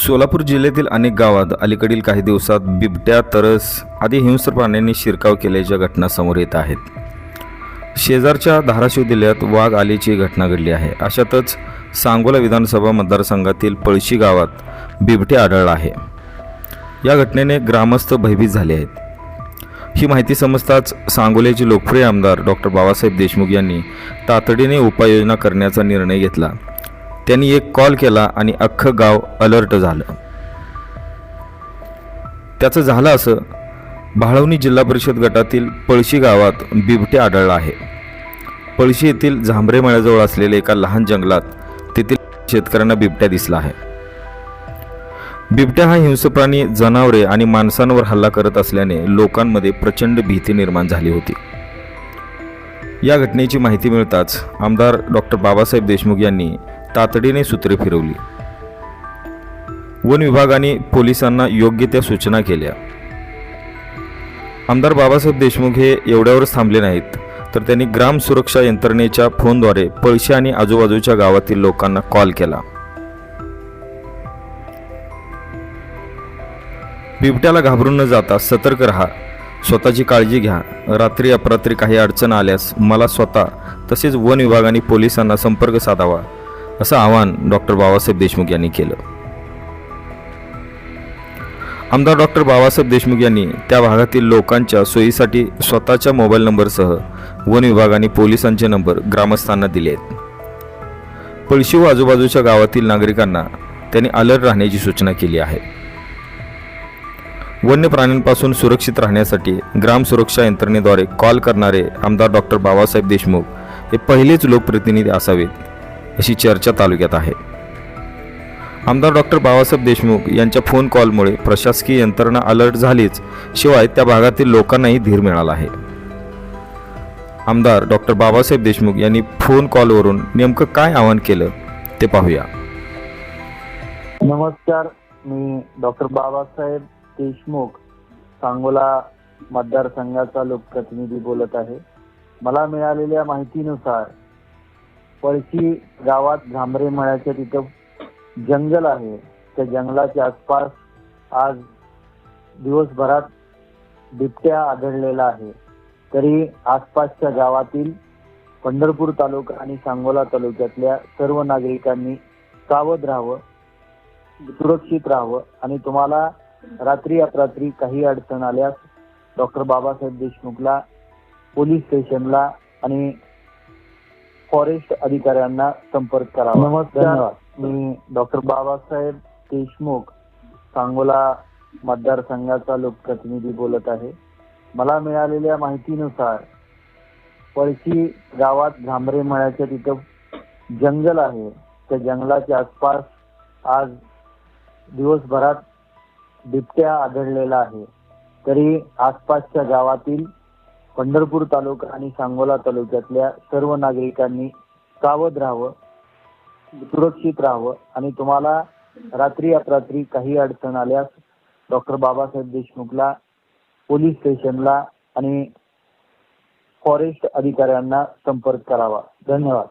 सोलापूर जिल्ह्यातील अनेक गावात अलीकडील काही दिवसात बिबट्या तरस आदी हिंस्र प्राण्यांनी शिरकाव केल्याच्या घटना समोर येत आहेत. शेजारच्या धाराशिव जिल्ह्यात वाघ आल्याची घटना घडली आहे. अशातच सांगोला विधानसभा मतदारसंघातील पळशी गावात बिबटे आढळला आहे. या घटनेने ग्रामस्थ भयभीत झाले आहेत. ही माहिती समजताच सांगोल्याचे लोकप्रिय आमदार डॉक्टर बाबासाहेब देशमुख यांनी तातडीने उपाययोजना करण्याचा निर्णय घेतला. त्यांनी एक कॉल केला आणि अख्खं गाव अलर्ट झालं. त्याचं झालं असं भाळवणी जिल्हा परिषद गटातील पळशी गावात बिबटे आढळला आहे. पळशी येथील झांबरे मळ्याजवळ असलेल्या एका लहान जंगलात तेथील शेतकऱ्यांना बिबट्या दिसला आहे. बिबट्या हा हिंसप्राणी जनावरे आणि माणसांवर हल्ला करत असल्याने लोकांमध्ये प्रचंड भीती निर्माण झाली होती. या घटनेची माहिती मिळताच आमदार डॉक्टर बाबासाहेब देशमुख यांनी तातडीने सूत्रे फिरवली. वन विभागाने पोलिसांना योग्य त्या सूचना केल्या. आमदार बाबासाहेब देशमुख हे एवढ्यावरच थांबले नाहीत तर त्यांनी ग्राम सुरक्षा यंत्रणेच्या फोनद्वारे पळशी आणि आजूबाजूच्या गावातील लोकांना कॉल केला. बिबट्याला घाबरून न जाता सतर्क राहा स्वतःची काळजी घ्या रात्री अपरात्री काही अडचण आल्यास मला स्वतः तसेच वन विभाग आणि पोलिसांना संपर्क साधावा. असं आवाहन डॉक्टर बाबासाहेब देशमुख यांनी केलं. आमदार डॉक्टर बाबासाहेब देशमुख यांनी त्या भागातील लोकांच्या सोयीसाठी स्वतःच्या मोबाईल नंबरसह वन विभाग आणि पोलिसांचे नंबर ग्रामस्थांना दिले आहेत पळशी व आजूबाजूच्या गावातील नागरिकांना त्यांनी अलर्ट राहण्याची सूचना केली आहे. वन्य प्राण्यांपासून सुरक्षित राहण्यासाठी ग्राम सुरक्षा यंत्रणेद्वारे कॉल करणारे आमदार डॉक्टर बाबासाहेब देशमुख हे पहिलेच लोकप्रतिनिधी असावेत. अशी चर्चा तालुक्यात आहे. आमदार डॉक्टर बाबासाहेब देशमुख यांच्या फोन कॉलमुळे प्रशासकीय यंत्रणा अलर्ट झालीच शिवाय त्या भागातील लोकांनाही धीर मिळाला आहे. आमदार डॉक्टर बाबासाहेब देशमुख यांनी फोन कॉलवरून नेमकं काय आवाहन केलं ते पाहूया. नमस्कार मी डॉक्टर बाबासाहेब देशमुख सांगोला मतदारसंघाचा लोकप्रतिनिधी बोलत आहे. मला मिळालेल्या माहितीनुसार पळशी गावात झांबरे मळ्याच्या तिथं जंगल आहे. त्या जंगलाच्या आसपास आज दिवसभरात बिबट्या आढळलेला आहे. तरी आसपासच्या गावातील पंढरपूर तालुका आणि सांगोला तालुक्यातल्या सर्व नागरिकांनी सावध राहावं सुरक्षित राहावं आणि तुम्हाला रात्री अपरात्री काही अडचण आल्यास डॉक्टर बाबासाहेब देशमुखला पोलीस स्टेशनला आणि फॉरेस्ट अधिकाऱ्यांना संपर्क करावा. नमस्कार. मी डॉक्टर बाबासाहेब देशमुख सांगोला मतदारसंघाचा लोकप्रतिनिधी बोलत आहे. मला मिळालेल्या माहितीनुसार पळशी गावात झांबरे मळ्याच्या तिथं जंगल आहे. त्या जंगलाच्या आसपास आज दिवसभरात बिबट्या आढळलेला आहे. तरी आसपासच्या गावातील पंढरपूर तालुका आणि सांगोला तालुक्यातल्या सर्व नागरिकांनी सावध राहावं सुरक्षित राहावं आणि तुम्हाला रात्री अपरात्री काही अडचण आल्यास डॉक्टर बाबासाहेब देशमुखला पोलीस स्टेशनला आणि फॉरेस्ट अधिकाऱ्यांना संपर्क करावा. धन्यवाद.